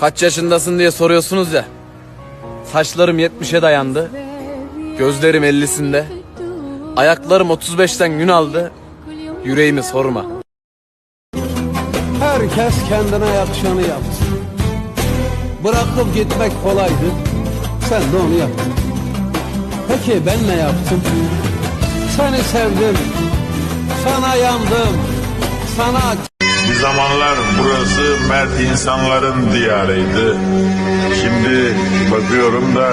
Kaç yaşındasın diye soruyorsunuz ya. Saçlarım 70'e dayandı. Gözlerim 50'sinde. Ayaklarım 35'ten gün aldı. Yüreğimi sorma. Herkes kendine yakışanı yaptı. Bırakıp gitmek kolaydı. Sen de onu yaptın. Peki ben ne yaptım? Seni sevdim. Sana yandım. Sana Bir zamanlar burası mert insanların diyarıydı. Şimdi bakıyorum da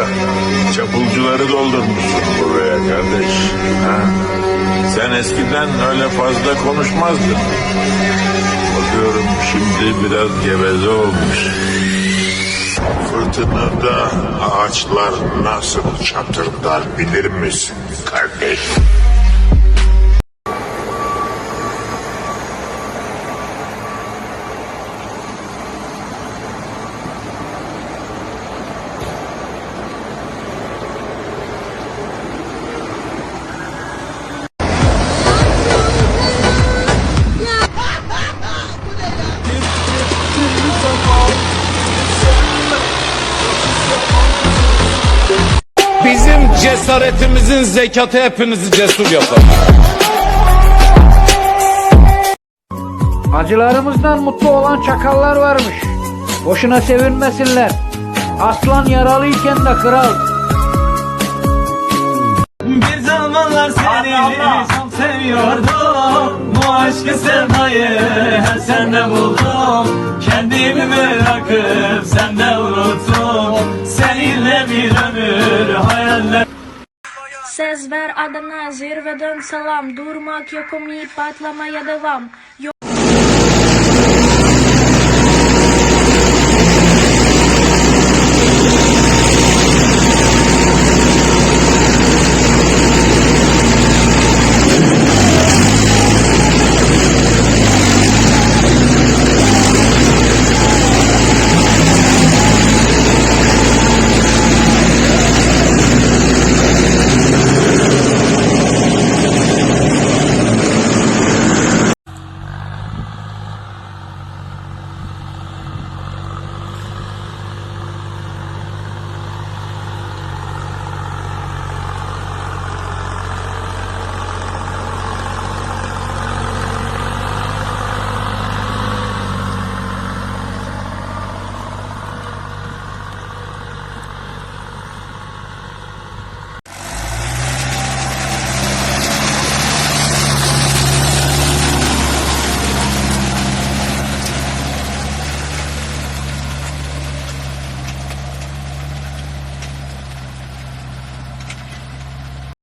çapulcuları doldurmuşsun buraya kardeş. Ha? Sen eskiden öyle fazla konuşmazdın. Bakıyorum şimdi biraz geveze olmuş. Fırtınada ağaçlar nasıl çatırdar bilir misin kardeş? Cesaretimizin zekatı hepinizi cesur yapar. Acılarımızdan mutlu olan çakallar varmış. Boşuna sevinmesinler. Aslan yaralıyken de kral. Bir zamanlar seni çok seviyordum Bu aşkı sevdayı her sende buldum Kendimi bırakıp sende unuttum Ses ver Adana zirveden selam. Durmak yok umi patlamaya devam